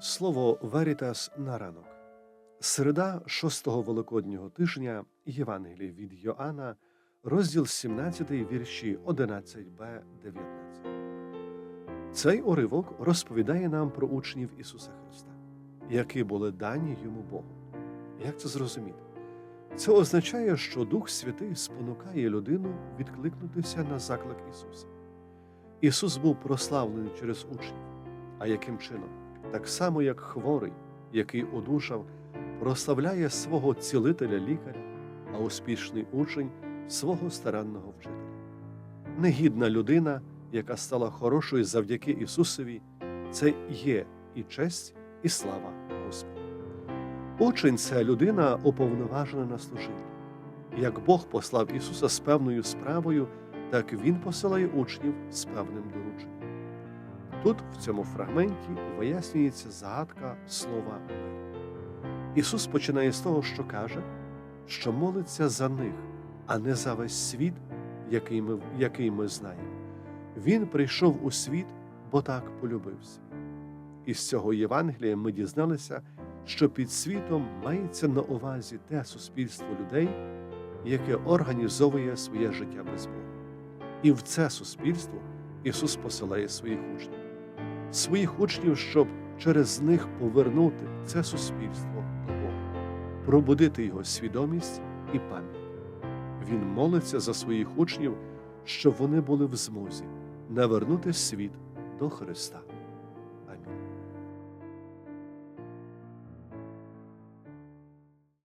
Слово Верітас на ранок. Середа шостого великоднього тижня Євангелії від Йоанна, розділ 17, вірші 11б 19. Цей уривок розповідає нам про учнів Ісуса Христа, які були дані йому Богу. Як це зрозуміти? Це означає, що Дух Святий спонукає людину відкликнутися на заклик Ісуса. Ісус був прославлений через учнів. А яким чином? Так само, як хворий, який одужав, прославляє свого цілителя лікаря, а успішний учень свого старанного вчителя. Негідна людина, яка стала хорошою завдяки Ісусові, це є і честь, і слава Господа. Учень це людина уповноважена на служіння. Як Бог послав Ісуса з певною справою, так Він посилає учнів з певним дорученням. Тут, в цьому фрагменті, вияснюється загадка слова «ми». Ісус починає з того, що каже, що молиться за них, а не за весь світ, який ми, який ми знаємо. Він прийшов у світ, бо так полюбив світ. Із цього Євангелія ми дізналися, що під світом мається на увазі те суспільство людей, яке організовує своє життя без Бога. І в це суспільство Ісус посилає своїх учнів, своїх учнів, щоб через них повернути це суспільство до Бога, пробудити його свідомість і пам'ять. Він молиться за своїх учнів, щоб вони були в змозі навернути світ до Христа.